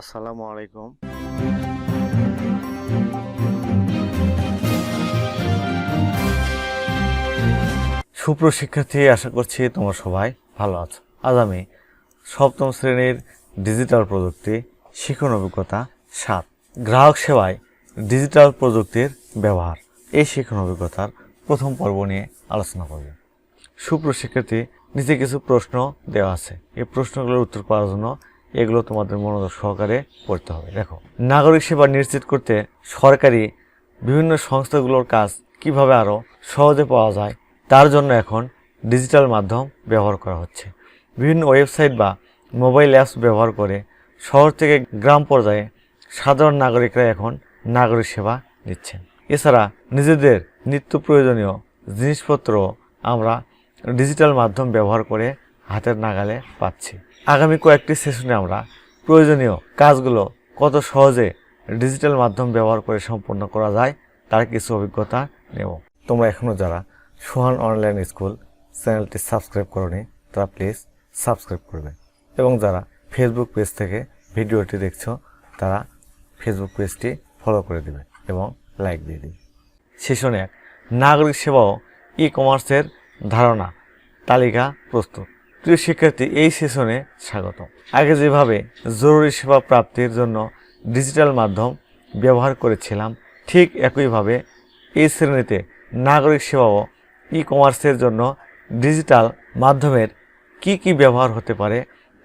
আসসালামু আলাইকুম। সুপ্রশিক্ষার্থী, আশা করছি তোমার সবাই ভালো আছো। আজ আমি সপ্তম শ্রেণির ডিজিটাল প্রযুক্তি শিখন অভিজ্ঞতা সাত, গ্রাহক সেবায় ডিজিটাল প্রযুক্তির ব্যবহার। এই শিখন অভিজ্ঞতার প্রথম পর্ব নিয়ে আলোচনা করব। সুপ্রশিক্ষার্থী, নিচে কিছু প্রশ্ন দেওয়া আছে। এই প্রশ্নগুলোর উত্তর পাওয়ার জন্য এগুলো তোমাদের মনোযোগ সহকারে পড়তে হবে। দেখো, নাগরিক সেবা নিশ্চিত করতে সরকারি বিভিন্ন সংস্থাগুলোর কাজ কীভাবে আরও সহজে পাওয়া যায়, তার জন্য এখন ডিজিটাল মাধ্যম ব্যবহার করা হচ্ছে। বিভিন্ন ওয়েবসাইট বা মোবাইল অ্যাপস ব্যবহার করে শহর থেকে গ্রাম পর্যায়ে সাধারণ নাগরিকরা এখন নাগরিক সেবা নিচ্ছেন। এছাড়া নিজেদের নিত্য প্রয়োজনীয় জিনিসপত্র আমরা ডিজিটাল মাধ্যম ব্যবহার করে হাতের নাগালে পাচ্ছি। আগামী কয়েকটি সেশনে আমরা প্রয়োজনীয় কাজগুলো কত সহজে ডিজিটাল মাধ্যম ব্যবহার করে সম্পন্ন করা যায়, তার কিছু অভিজ্ঞতা নেব। তোমরা এখনও যারা সোহান অনলাইন স্কুল চ্যানেলটি সাবস্ক্রাইব করনি, তারা প্লিজ সাবস্ক্রাইব করবে। এবং যারা ফেসবুক পেজ থেকে ভিডিওটি দেখছ, তারা ফেসবুক পেজটি ফলো করে দেবে এবং লাইক দিয়ে দিবে। সেশনে এক নাগরিক সেবা ই কমার্সের ধারণা, তালিকা প্রস্তুত। প্রিয় শিক্ষার্থী, এই সেশনে স্বাগত আগে যেভাবে জরুরি সেবা প্রাপ্তির জন্য ডিজিটাল মাধ্যম ব্যবহার করেছিলাম, ঠিক একইভাবে এই শ্রেণীতে নাগরিক সেবা ও ই কমার্সের জন্য ডিজিটাল মাধ্যমের কি কি ব্যবহার হতে পারে,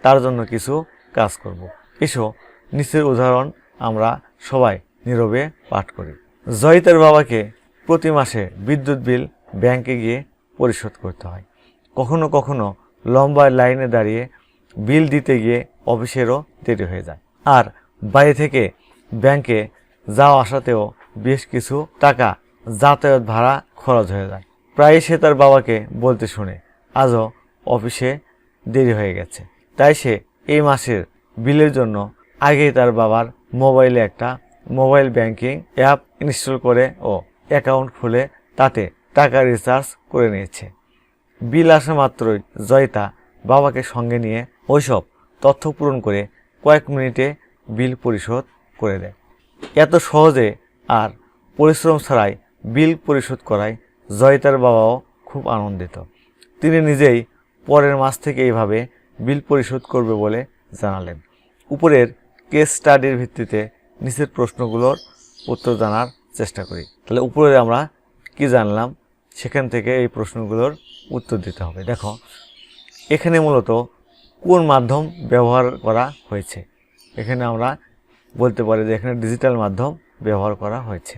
তার জন্য কিছু কাজ করব। এসো, নিচের উদাহরণ আমরা সবাই নীরবে পাঠ করি। জয়িতার বাবাকে প্রতি মাসে বিদ্যুৎ বিল ব্যাংকে গিয়ে পরিশোধ করতে হয়। কখনো কখনো লম্বা লাইনে দাঁড়িয়ে বিল দিতে গিয়ে অফিসেরও দেরি হয়ে যায়। আর বাইরে থেকে ব্যাংকে যাওয়া আসাতেও বেশ কিছু টাকা যাতায়াত ভাড়া খরচ হয়ে যায়। প্রায় সে তার বাবাকে বলতে শুনে, আজও অফিসে দেরি হয়ে গেছে। তাই সে এই মাসের বিলের জন্য আগেই তার বাবার মোবাইলে একটা মোবাইল ব্যাংকিং অ্যাপ ইনস্টল করে ও অ্যাকাউন্ট খুলে তাতে টাকা রিচার্জ করে নিয়েছে। বিল আসা মাত্রই জয়িতা বাবাকে সঙ্গে নিয়ে ওইসব তথ্য পূরণ করে কয়েক মিনিটে বিল পরিশোধ করে দেয়। এত সহজে আর পরিশ্রম ছাড়াই বিল পরিশোধ করায় জয়িতার বাবাও খুব আনন্দিত। তিনি নিজেই পরের মাস থেকে এইভাবে বিল পরিশোধ করবে বলে জানালেন। উপরের কেস স্টাডির ভিত্তিতে নিচের প্রশ্নগুলোর উত্তর জানার চেষ্টা করি। তাহলে উপরে আমরা কি জানলাম? সেখান থেকে এই প্রশ্নগুলোর উত্তর দিতে হবে। দেখো এখানে মূলত কোন মাধ্যম ব্যবহার করা হয়েছে? এখানে আমরা বলতে পারি যে এখানে ডিজিটাল মাধ্যম ব্যবহার করা হয়েছে।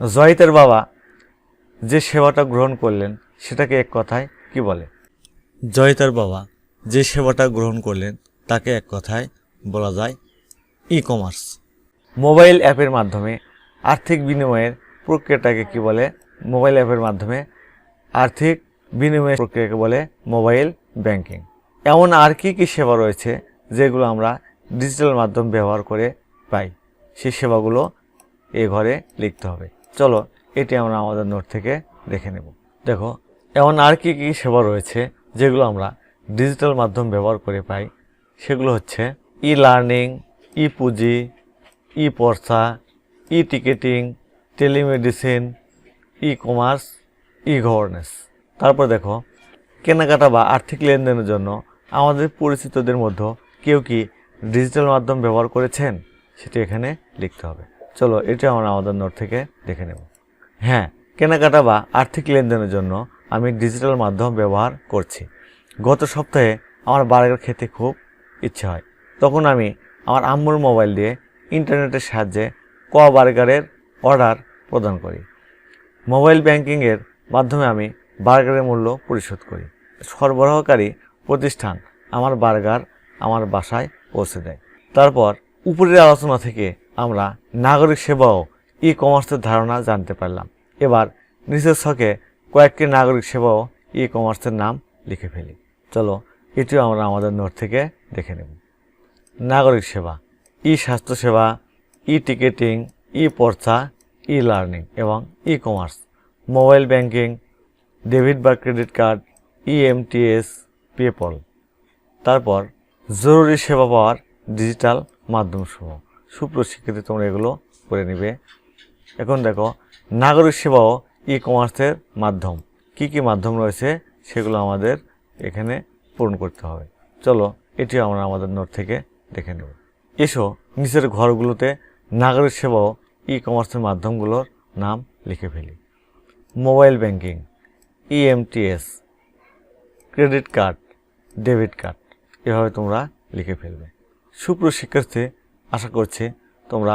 জয়িতের বাবা যে সেবাটা গ্রহণ করলেন সেটাকে এক কথায় কি বলে? জয়িতার বাবা যে সেবাটা গ্রহণ করলেন তাকে এক কথায় বলা যায় ই কমার্স মোবাইল অ্যাপের মাধ্যমে আর্থিক বিনিময়ের প্রক্রিয়াটাকে কি বলে? মোবাইল অ্যাপের মাধ্যমে আর্থিক বিনিময় প্রক্রিয়াকে বলে মোবাইল ব্যাংকিং। এমন আর কি কি সেবা রয়েছে যেগুলো আমরা ডিজিটাল মাধ্যম ব্যবহার করে পাই? সেই সেবাগুলো এ ঘরে লিখতে হবে। চলো, এটি আমরা আমাদের নোট থেকে দেখে নেব। দেখো, এমন আর কি কি সেবা রয়েছে যেগুলো আমরা ডিজিটাল মাধ্যম ব্যবহার করে পাই? সেগুলো হচ্ছে ই লার্নিং ই পুঁজি e পর্সা e ticketing telemedicine e commerce e governance তারপর দেখো, কেনাকাটা বা আর্থিক লেনদেনের জন্য আমাদের পরিচিতদের মধ্যে কেউ কি ডিজিটাল মাধ্যম ব্যবহার করেছেন? সেটি এখানে লিখতে হবে। চলো, এটা আমরা আমাদের নোট থেকে দেখে নেব। হ্যাঁ কেনাকাটা বা আর্থিক লেনদেনের জন্য আমি ডিজিটাল মাধ্যম ব্যবহার করছি। গত সপ্তাহে আমার বার্গার খেতে খুব ইচ্ছে হয়। তখন আমি আমার আম্মুর মোবাইল দিয়ে ইন্টারনেটের সাহায্যে ক বার্গারের অর্ডার প্রদান করি। মোবাইল ব্যাংকিংয়ের মাধ্যমে আমি বার্গারের মূল্য পরিশোধ করি। সরবরাহকারী প্রতিষ্ঠান আমার বার্গার আমার বাসায় পৌঁছে দেয়। তারপর উপরের আলোচনা থেকে আমরা নাগরিক সেবা ও ই কমার্সের ধারণা জানতে পারলাম। এবার নিচের ছকে কয়েকটি নাগরিক সেবা ও ই কমার্সের নাম লিখে ফেলি। চলো, এটিও আমরা আমাদের নোট থেকে দেখে নেব। নাগরিক সেবা ই স্বাস্থ্যসেবা ই টিকেটিং ই পর্চা ই লার্নিং এবং e commerce mobile banking debit বা ক্রেডিট কার্ড ইএমটিএস পেপল তারপর জরুরি সেবা পাওয়ার ডিজিটাল মাধ্যম সমূহ সুপ্রশিক্ষিত তোমরা এগুলো করে নিবে। এখন দেখো, নাগরিক সেবাও ই কমার্সের মাধ্যম। কি কি মাধ্যম রয়েছে সেগুলো আমাদের এখানে পূরণ করতে হবে। চলো এটি আমরা আমাদের নোট থেকে দেখে নেব। এসো, নিচের ঘরগুলোতে নাগরিক সেবাও ই কমার্সের মাধ্যমগুলোর নাম লিখে ফেলি। Mobile banking, EMTS, credit card, debit card, এভাবে তোমরা লিখে ফেলবে। সুপ্রিয় শিক্ষার্থী, আশা করছি তোমরা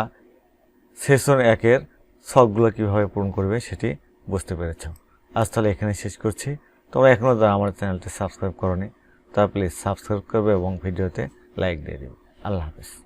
সেশন একের শখগুলো কীভাবে পূরণ করবে সেটি বুঝতে পেরেছ। আজ তাহলে এখানে শেষ করছি। তোমরা এখনও যারা আমার চ্যানেলটি সাবস্ক্রাইব করনি তা প্লিজ সাবস্ক্রাইব করবে এবং ভিডিওতে লাইক দিয়ে দেবে। আল্লাহ হাফিজ।